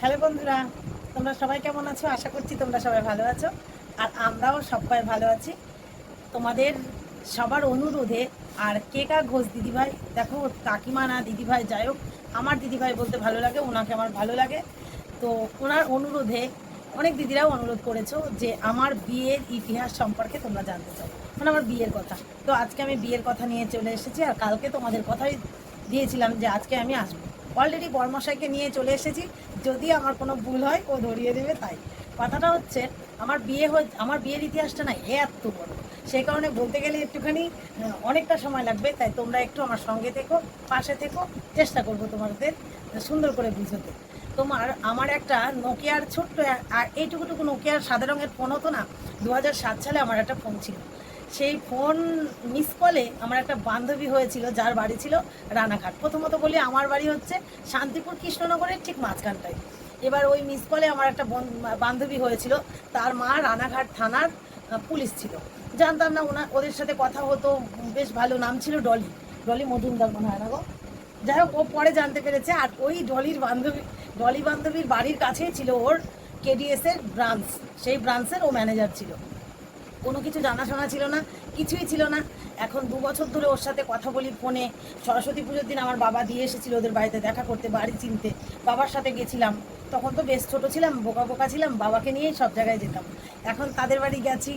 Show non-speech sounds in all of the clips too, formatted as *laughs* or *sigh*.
Hello বন্ধুরা, তোমরা সবাই কেমন আছো? আশা করছি তোমরা সবাই ভালো আছো। আর আমরাও সবাই ভালো আছি। তোমাদের সবার অনুরোধে আর কে কা ঘোষ দিদিভাই? দেখো, কাকিমা না, দিদিভাই, যাই হোক, আমার দিদিভাই বলতে ভালো লাগে, ওনাকে আমার ভালো লাগে। তো ওনার অনুরোধে অনেক দিদিরাও অনুরোধ করেছ যে আমার বিয়ের ইতিহাস সম্পর্কে তোমরা জানতে চাও। মানে আমার বিয়ের কথা। তো আজকে আমি বিয়ের কথা নিয়ে চলে এসেছি আর কালকে তোমাদের কথাই দিয়েছিলাম যে আজকে আমি আসব। অলরেডি বর্মশাইকে নিয়ে চলে এসেছি। যদি আমার কোনো ভুল হয়, ও ধরিয়ে দেবে তাই। কথাটা হচ্ছে, আমার বিয়ে আমার বিয়ের ইতিহাসটা না এত বড়। সেই কারণে বলতে গেলে একটুখানি অনেকটা সময় লাগবে। তাই তোমরা একটু আমার সঙ্গে থেকো, পাশে থেকো, চেষ্টা করব তোমাদের সুন্দর করে বুঝতে। তোমার, আমার একটা নোকিয়ার ছোট্ট এইটুকুটুকু নোকিয়ার সাদা রঙের ফোন হতো না দু সালে আমার একটা ফোন ছিল। সেই ফোন মিস কলে আমার একটা বান্ধবী হয়েছিল, যার বাড়ি ছিল রানাঘাট। প্রথমত বলি আমার বাড়ি হচ্ছে শান্তিপুর কৃষ্ণনগরের ঠিক মাঝখানটায়। এবার ওই মিস কলে আমার একটা বন- বান্ধবী হয়েছিল, তার মা রানাঘাট থানার পুলিশ ছিল। জানতাম না ওনা, ওদের সাথে কথা হতো, বেশ ভালো নাম ছিল ডলি। ডলি মজুমদার মনে হয় না গো? যাই হোক, ও পরে জানতে পেরেছে, আর ওই ডলির বান্ধবী, ডলি বান্ধবীর বাড়ির কাছেই ছিল ওর কেডিএসের ব্রাঞ্চ সেই ব্রাঞ্চের ও ম্যানেজার ছিল। কোনো কিছু জানাশোনা ছিল না, কিছুই ছিল না। এখন দু বছর ধরে ওর সাথে কথা বলি ফোনে। সরস্বতী পুজোর দিন আমার বাবা দিয়ে এসেছিল ওদের বাড়িতে দেখা করতে, বাড়ি চিনতে। বাবার সাথে গেছিলাম। তখন তো বেশ ছোটো ছিলাম, বোকা বোকা ছিলাম, বাবাকে নিয়েই সব জায়গায় যেতাম। এখন তাদের বাড়ি গেছি,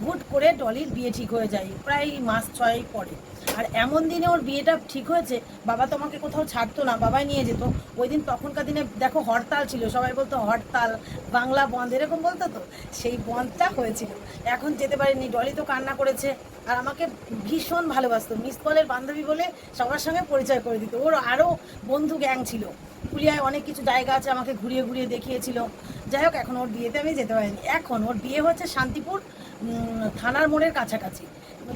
হুট করে ডলির বিয়ে ঠিক হয়ে যায়, প্রায় মাস ছয় পরে। আর এমন দিনে ওর বিয়েটা ঠিক হয়েছে, বাবা তো আমাকে কোথাও ছাড়তো না, বাবাই নিয়ে যেত। ওই দিন তখনকার দিনে দেখো হরতাল ছিল, সবাই বলতো হরতাল, বাংলা বন্ধ, এরকম বলতো তো? সেই বন্ধটা হয়েছিল। এখন যেতে পারিনি, ডলি তো কান্না করেছে, আর আমাকে ভীষণ ভালোবাসতো, মিস কলের বান্ধবী বলে সবার সঙ্গে পরিচয় করে দিত। ওর আরও বন্ধু গ্যাং ছিল। পুলিয়ায় অনেক কিছু জায়গা আছে আমাকে ঘুরিয়ে ঘুরিয়ে দেখিয়েছিল। যাই হোক, এখন ওর বিয়েতে আমি যেতে পারিনি। এখন ওর বিয়ে হচ্ছে শান্তিপুর থানার মোড়ের কাছাকাছি।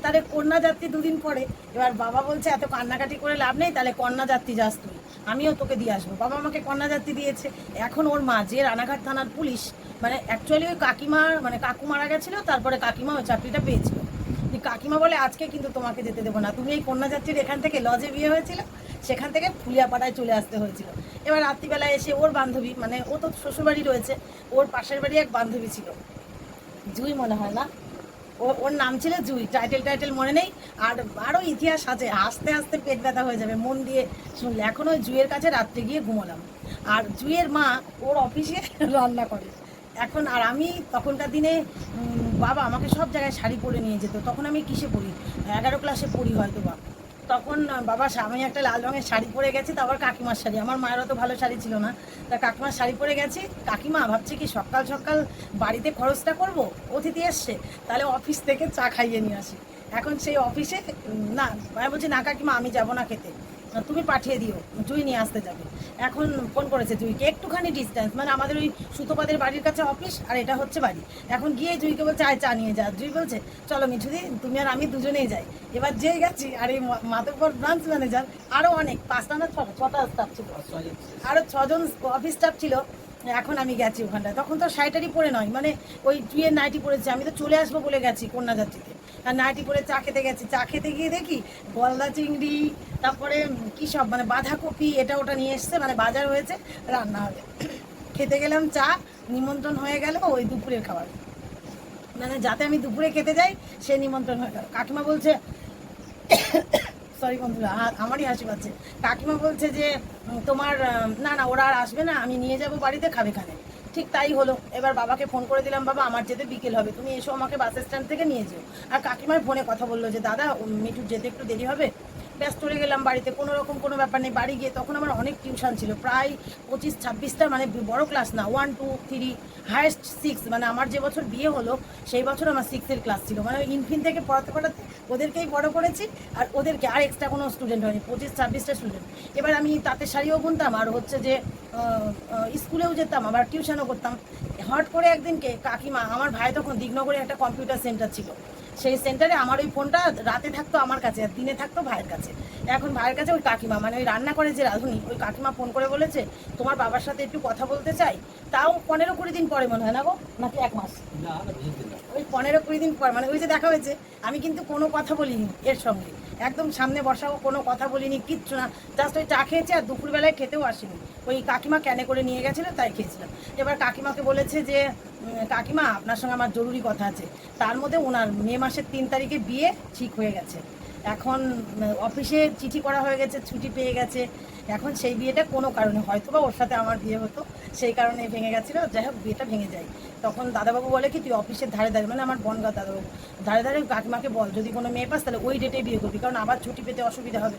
তাহলে কন্যা যাত্রী দুদিন পরে। এবার বাবা বলছে, এত কান্নাকাটি করে লাভ নেই, তাহলে কন্যা যাত্রী যাস তুই। আমিও তোকে দিয়ে আসব। বাবা আমাকে কন্যা যাত্রী দিয়েছে। এখন ওর মা, যে রানাঘাট থানার পুলিশ মানে অ্যাকচুয়ালি ওই কাকিমার মানে কাকু মারা গেছিল, তারপরে কাকিমা ওই চাকরিটা পেয়েছিল। কাকিমা বলে, আজকে কিন্তু তোমাকে যেতে দেবো না। তুমি এই কন্যা যাত্রীর এখান থেকে লজে বিয়ে হয়েছিল, সেখান থেকে ফুলিয়াপাড়ায় চলে আসতে হয়েছিল। এবার রাত্রিবেলায় এসে ওর বান্ধবী মানে ও তো শ্বশুরবাড়ি রয়েছে, ওর পাশের বাড়ি এক বান্ধবী ছিল। জুই মনে হয় না? ওর নাম ছিল জুই। টাইটেল টাইটেল মনে নেই। আর আরও ইতিহাস আছে। আস্তে আস্তে পেট ব্যথা হয়ে যাবে, মন দিয়ে শুনলে। এখন ওই জুইয়ের কাছে রাত্রে গিয়ে ঘুমালাম। আর জুইয়ের মা ওর অফিসে *laughs* রান্না করে। এখন আর আমি তখনকার দিনে বাবা আমাকে সব জায়গায় শাড়ি পরে নিয়ে যেত। তখন আমি কিসে পড়ি? এগারো ক্লাসে পড়ি হয়তো বা তখন বাবা আমি একটা লাল রঙের শাড়ি পরে গেছি তারপর কাকিমার শাড়ি। আমার মায়ের অত ভালো শাড়ি ছিল না। তা কাকিমার শাড়ি পরে গেছি। কাকিমা ভাবছে কি, সকাল সকাল বাড়িতে খরচটা করব? অতিথি এসছে। তাহলে অফিস থেকে চা খাইয়ে নিয়ে আসি। এখন সেই অফিসে না বলছি, না কাকিমা, আমি যাব না খেতে। তুমি পাঠিয়ে দিও জুই নিয়ে আসতে যাবে। এখন ফোন করেছে জুইকে একটুখানি ডিস্টেন্স মানে আমাদের ওই সুতোপাদের বাড়ির কাছে অফিস আর এটা হচ্ছে বাড়ি। এখন গিয়ে জুইকে বলছে আয় চা নিয়ে যা। জুই বলছে চলো মিঠুদি তুমি আর আমি দুজনেই যাই। এবার যে গেছি আর এই মা- মাতব্বর ব্রাঞ্চ ম্যানেজার আরও অনেক পাঁচটা না ছটা ছটা স্টাফ ছিল। আরও ছজন অফিস স্টাফ ছিল এখন আমি গেছি ওখানটায়। তখন তো শাড়িটারি পরে নয় মানে ওই টুয়ের নাইটি পরেছি আমি তো চলে আসব বলে গেছি কন্যাযাত্রীতে। নাইটি পরে চা খেতে গেছি। চা খেতে গিয়ে দেখি গলদা চিংড়ি, তারপরে কী সব মানে বাঁধাকপি, এটা ওটা নিয়ে এসছে মানে বাজার হয়েছে, রান্না হবে। খেতে গেলাম চা, নিমন্ত্রণ হয়ে গেল ওই দুপুরের খাবার। মানে যাতে আমি দুপুরে খেতে যাই, সে নিমন্ত্রণ হয়ে গেল। কাকিমা বলছে সরি বন্ধুরা আমারই হাসি পাচ্ছে। কাকিমা বলছে যে তোমার না না, ওরা আর আসবে না, আমি নিয়ে যাব বাড়িতে, খাবে খানে। ঠিক তাই হলো। এবার বাবাকে ফোন করে দিলাম, বাবা, আমার যেতে বিকেল হবে। তুমি এসো আমাকে বাস স্ট্যান্ড থেকে নিয়ে যেও। আর কাকিমার ফোনে কথা বলল যে, দাদা মিঠুর যেতে একটু দেরি হবে? ব্যাস চলে গেলাম বাড়িতে, কোনো রকম কোনো ব্যাপার নেই। বাড়ি গিয়ে তখন আমার অনেক টিউশন ছিল, প্রায় পঁচিশ ছাব্বিশটা মানে বড় ক্লাস না one two three highest six মানে আমার যে বছর বিয়ে হলো, সেই বছর আমার সিক্সের ক্লাস ছিল। মানে ইনফিন থেকে পড়াতে পড়াতে ওদেরকেই বড় করেছি, আর ওদেরকে আর এক্সট্রা কোনো স্টুডেন্ট হয়নি, পঁচিশ ছাব্বিশটা স্টুডেন্ট এবার আমি তাতে শাড়িও বুনতাম, আর হচ্ছে যে স্কুলেও যেতাম, আবার টিউশনও করতাম। হট করে একদিনকে কাকিমা, আমার ভাই তখন দিগনগরে একটা কম্পিউটার সেন্টার ছিল সেই সেন্টারে আমার ওই ফোনটা রাতে থাকতো আমার কাছে আর দিনে থাকতো ভাইয়ের কাছে। এখন ভাইয়ের কাছে ওই কাকিমা মানে ওই রান্না করে যে রাঁধুনি ওই কাকিমা ফোন করে বলেছে তোমার বাবার সাথে একটু কথা বলতে চাই? তাও পনেরো কুড়ি দিন পরে মনে হয় না গো? নাকি এক মাস? ওই পনেরো কুড়ি দিন পর মানে ওই যে দেখা হয়েছে আমি কিন্তু কোনো কথা বলিনি এর সঙ্গে। একদম সামনে বসাও কোনো কথা বলিনি, কিচ্ছু না। জাস্ট ওই চা খেয়েছি আর দুপুরবেলায় খেতেও আসিনি। ওই কাকিমা ক্যানে করে নিয়ে গেছিল, তাই খেয়েছিলাম। এবার কাকিমাকে বলেছে যে কাকিমা, আপনার সঙ্গে আমার জরুরি কথা আছে। তার মধ্যে ওনার মে মাসের তিন তারিখে বিয়ে ঠিক হয়ে গেছে। এখন অফিসে চিঠি করা হয়ে গেছে, ছুটি পেয়ে গেছে। এখন সেই বিয়েটা কোনো কারণে হয়তো বা ওর সাথে আমার বিয়ে হতো, সেই কারণে ভেঙে গেছিল, যাই হোক, বিয়েটা ভেঙে যায়। তখন দাদাবাবু বলে কি, তুই অফিসের ধারে ধারে মানে আমার বনগা দাদাবাবু, ধারে ধারে কাকিমাকে বল, যদি কোনো মেয়ে পাস, তাহলে ওই ডেটেই বিয়ে করবি, কারণ আবার ছুটি পেতে অসুবিধা হবে।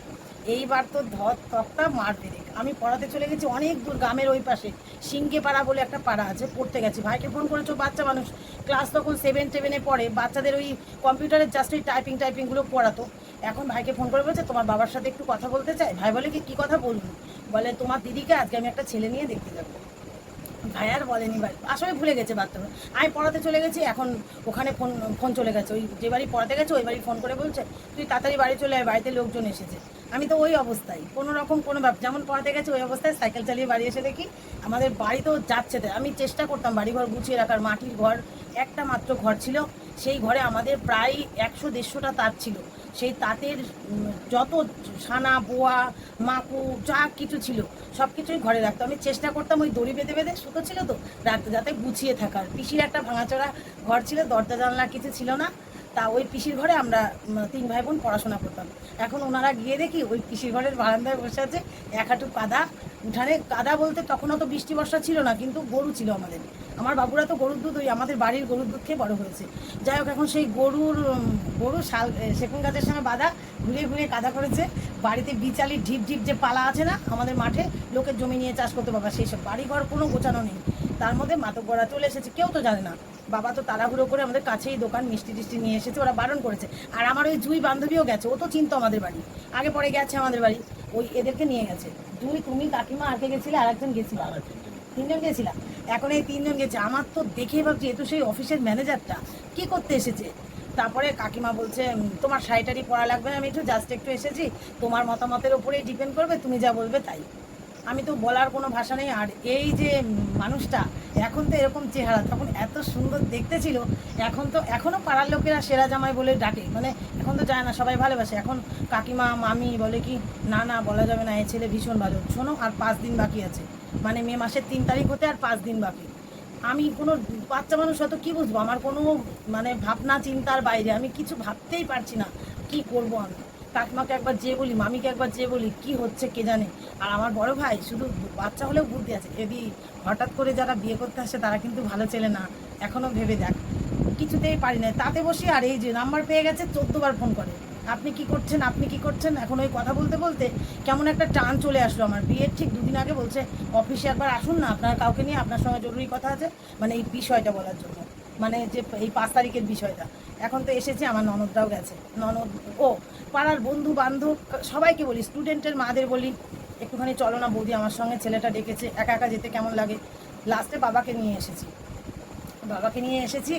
এইবার তো ধর তক্তা মার পেরে আমি পড়াতে চলে গেছি অনেক দূর গ্রামের ওই পাশে সিংকে পাড়া বলে একটা পাড়া আছে, পড়তে গেছি। ভাইকে ফোন করেছ, বাচ্চা মানুষ। ক্লাস তখন সেভেন টেভেনে পড়ে, বাচ্চাদের ওই কম্পিউটারের জাস্ট ওই টাইপিং টাইপিংগুলো পড়াতো। এখন ভাইকে ফোন করে বলছে, তোমার বাবার সাথে একটু কথা বলতে চাই? ভাই বলে, কি, কী কথা বলবি? বলে, তোমার দিদিকে আজকে আমি একটা ছেলে নিয়ে দেখতে যাব। ভাই আর বলেনি ভাই। আসলে ভুলে গেছে বাথরুমে আমি পড়াতে চলে গেছি, এখন ওখানে ফোন ফোন চলে গেছে। ওই যে বাড়ি পড়াতে গেছে, ওই বাড়ি ফোন করে বলছে, তুই তাড়াতাড়ি বাড়ি চলে আয়, বাড়িতে লোকজন এসেছে। আমি তো ওই অবস্থায়, কোনো রকম কোনো ব্যাপার যেমন পড়াতে গেছে ওই অবস্থায় সাইকেল চালিয়ে বাড়ি এসে দেখি আমাদের বাড়িতেও যাচ্ছে তাই। আমি চেষ্টা করতাম বাড়িঘর গুছিয়ে রাখার, মাটির ঘর, একটা মাত্র ঘর ছিল, সেই ঘরে আমাদের প্রায় একশো দেড়শোটা তাঁত ছিল। সেই তাঁতের যত সানা বোয়া মাকু যা কিছু ছিল সব কিছুই ঘরে রাখতো আমি চেষ্টা করতাম ওই দড়ি বেঁধে বেঁধে সুতো ছিল তো, রাখতে যাতে গুছিয়ে থাকার। পিসির একটা ভাঙাচোরা ঘর ছিল, দরজা জানলা কিছু ছিল না। তা ওই পিসির ঘরে আমরা তিন ভাই বোন পড়াশোনা করতাম। এখন ওনারা গিয়ে দেখি ওই পিসির ঘরের বারান্দায় বসে আছে এক হাঁটু কাদা, উঠানে কাদা বলতে তখন অত বৃষ্টি বর্ষা ছিল না, কিন্তু গরু ছিল আমাদের। আমার বাবুরা তো গরুর দুধ ওই আমাদের বাড়ির গরুর দুধ খেয়ে বড় হয়েছে। যাই হোক, এখন সেই গরুর গরু শাল সেগুন গাছের সঙ্গে বাঁধা ঘুরিয়ে ঘুরিয়ে কাদা করেছে। বাড়িতে বিচালি ঢিপ ঢিপ যে পালা আছে না আমাদের মাঠে, লোকের জমি নিয়ে চাষ করতে বাবা সেই সব বাড়ি ঘর কোনো গোছানো নেই। তার মধ্যে মাতকগড়া চলে এসেছে কেউ তো জানে না। বাবা তো তাড়াহুড়ো করে আমাদের কাছেই দোকান মিষ্টি টিষ্টি নিয়ে এসেছে ওরা বারণ করেছে। আর আমার ওই জুই বান্ধবীও গেছে ও তো চিনতো আমাদের বাড়ি। আগে পরে গেছে আমাদের বাড়ি ওই এদেরকে নিয়ে গেছে। জুই তুমি কাকিমা আগে গেছিলে আর একজন গেছিল। তিনজন গেছিলাম এখন এই তিনজন গেছে। আমার তো দেখেই ভাবছি এ তো সেই অফিসের ম্যানেজারটা কি করতে এসেছে? তারপরে কাকিমা বলছে তোমার শাড়িটারি পরা লাগবে না আমি একটু জাস্ট একটু এসেছি। তোমার মতামতের ওপরেই ডিপেন্ড করবে তুমি যা বলবে তাই। আমি তো বলার কোনো ভাষা নেই। আর এই যে মানুষটা, এখন তো এরকম চেহারা, তখন এত সুন্দর দেখতে ছিল, এখন তো এখনও পাড়ার লোকেরা সেরা জামাই বলে ডাকে। মানে এখন তো যায় না, সবাই ভালোবাসে। এখন কাকিমা, মামি বলে কি, না না, বলা যাবে না এ ছেলে ভীষণ ভালো। শোনো, আর পাঁচ দিন বাকি আছে। মানে মে মাসের তিন তারিখ হতে আর পাঁচ দিন বাকি। আমি কোনো বাচ্চা মানুষ হয়তো কী বুঝব? আমার কোনো মানে ভাবনা, চিন্তার বাইরে। আমি কিছু ভাবতেই পারছি না, কি করব আমি? কাকিমাকে একবার যে বলি, মামিকে একবার যে বলি, কি হচ্ছে কে জানে? আর আমার বড় ভাই শুধু বাচ্চা হলেও বুদ্ধি আছে। যদি হঠাৎ করে যারা বিয়ে করতে আসে তারা কিন্তু ভালো ছেলে না। এখনও ভেবে দেখ। কিছুতেই পারি না। তাতে বসে আর এই যে নাম্বার পেয়ে গেছে চোদ্দবার ফোন করে। আপনি কি করছেন? আপনি কি করছেন? এখন ওই কথা বলতে বলতে কেমন একটা টান চলে আসলো আমার। বিয়ের ঠিক দুদিন আগে বলছে, অফিসে একবার আসুন না। আপনার কাউকে নিয়ে আপনার সঙ্গে জরুরি কথা আছে। মানে এই বিষয়টা বলার জন্য। মানে যে এই পাঁচ তারিখের বিষয়টা। এখন তো এসেছে, আমার ননদরাও গেছে। ননদ, ও, পাড়ার বন্ধু, বান্ধব, সবাইকে বলি স্টুডেন্টের মাদের বলি, একটুখানি চলো না বৌদি, আমার সঙ্গে ছেলেটা ডেকেছে, একা একা যেতে কেমন লাগে? লাস্টে বাবাকে নিয়ে এসেছি। বাবাকে নিয়ে এসেছি,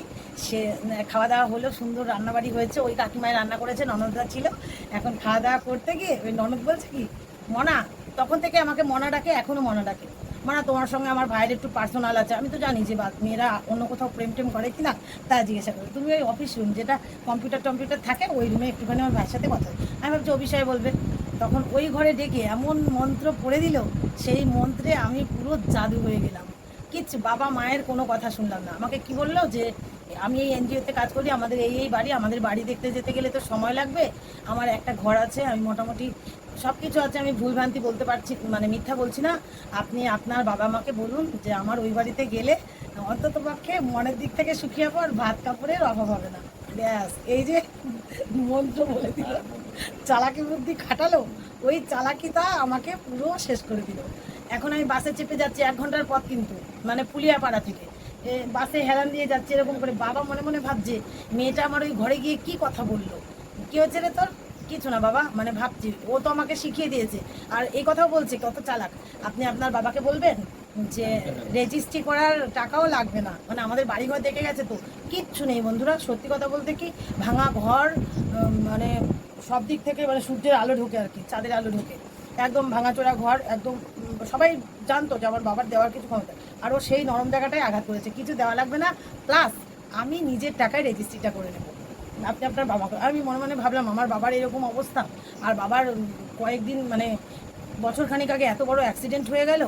সে খাওয়া দাওয়া হলো, সুন্দর রান্নাবাড়ি হয়েছে, ওই কাকিমায় রান্না করেছে, ননদরা ছিল। এখন খাওয়া দাওয়া করতে গিয়ে, ওই ননদ বলছে কি, মনা, তখন থেকে আমাকে মনা ডাকে এখনও মনা ডাকে। মনা তোমার সঙ্গে আমার ভাইয়ের একটু পার্সোনাল আছে, আমি তো জানি যে বা- মেয়েরা অন্য কোথাও প্রেম টেম করে কিনা তা জিজ্ঞাসা করি। তুমি ওই অফিস রুম যেটা কম্পিউটার টম্পিউটার থাকে, ওই রুমে একটুখানি আমার ভাইয়ের সাথে কথা আমি ভাবছি ও বলবে। তখন ওই ঘরে ডেকে এমন মন্ত্র পড়ে দিল, সেই মন্ত্রে আমি পুরো জাদু হয়ে গেলাম। কিচ্ছু, বাবা মায়ের কোনো কথা শুনলাম না। আমাকে কি বলল যে, আমি এই এনজিওতে কাজ করি, আমাদের এই এই বাড়ি, আমাদের বাড়ি দেখতে যেতে গেলে তো সময় লাগবে। আমার একটা ঘর আছে, আমি মোটামুটি সব কিছু আছে, আমি ভুলভ্রান্তি বলতে পারছি মানে মিথ্যা বলছি না। আপনি আপনার বাবা মাকে বলুন যে আমার ওই বাড়িতে গেলে অন্তত পক্ষে মনের দিক থেকে সুখিয়া পর ভাত কাপড়ের অভাব হবে না। ব্যাস, এই যে মন্ত্র বলে দিল, চালাকি বুদ্ধি খাটালো, ওই চালাকিটা আমাকে পুরো শেষ করে দিল। এখন আমি বাসে চেপে যাচ্ছি এক ঘণ্টার পথ কিন্তু মানে পুলিয়াপাড়া থেকে। বাসে হেরান দিয়ে যাচ্ছে এরকম করে, বাবা মনে মনে ভাবছে, মেয়েটা আমার ওই ঘরে গিয়ে কি কথা বলল? কি হচ্ছে রে তোর? কিছু না বাবা মানে ভাবছি। ও তো আমাকে শিখিয়ে দিয়েছে। আর এই কথাও বলছে, কত চালাক। আপনি আপনার বাবাকে বলবেন যে রেজিস্ট্রি করার টাকাও লাগবে না। মানে আমাদের বাড়িঘর দেখে গেছে তো। কিচ্ছু নেই বন্ধুরা, সত্যি কথা বলতে কি, ভাঙা ঘর মানে সব দিক থেকে মানে সূর্যের আলো ঢোকে আর কি, চাঁদের আলো ঢোকে। একদম ভাঙাচোরা ঘর, একদম সবাই জানতো যে আমার বাবার দেওয়ার কিছু ক্ষমতা। আর ও সেই নরম জায়গাটায় আঘাত করেছে। কিছু দেওয়া লাগবে না। প্লাস আমি নিজের টাকায় রেজিস্ট্রিটা করে নেব। আপনি আপনার বাবাকে আমি মনে মনে ভাবলাম, আমার বাবার এরকম অবস্থা। আর বাবার কয়েকদিন মানে বছর খানিক আগে এত বড় অ্যাক্সিডেন্ট হয়ে গেল,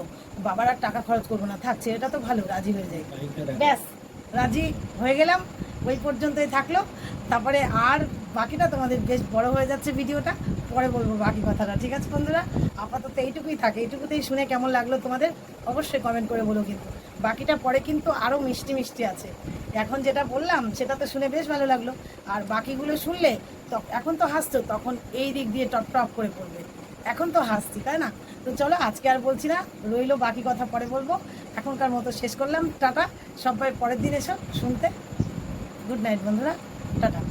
বাবার আর টাকা খরচ করব না। থাকছে এটা তো ভালো, রাজি হয়ে যায়। ব্যাস, রাজি হয়ে গেলাম, ওই পর্যন্তই থাকল। তারপরে আর বাকিটা তোমাদের বেশ বড় হয়ে যাচ্ছে ভিডিওটা, পরে বলব বাকি কথাটা, ঠিক আছে বন্ধুরা? আপাতত এইটুকুই থাকে, এইটুকুতেই শুনে কেমন লাগল তোমাদের, অবশ্যই কমেন্ট করে বলো কিন্তু। বাকিটা পরে কিন্তু আরও মিষ্টি মিষ্টি আছে। এখন যেটা বললাম, সেটা তো শুনে বেশ ভালো লাগল। আর বাকিগুলো শুনলে এখন তো হাসতো তখন এই দিক দিয়ে টপ টপ করে পড়বে। এখন তো হাসছি, তাই না? তো চলো, আজকে আর বলছি না, রইল বাকি কথা পরে বলব। এখনকার মতো শেষ করলাম, টাটা। সবাই পরের দিন এসো শুনতে। গুড নাইট বন্ধুরা, টাটা।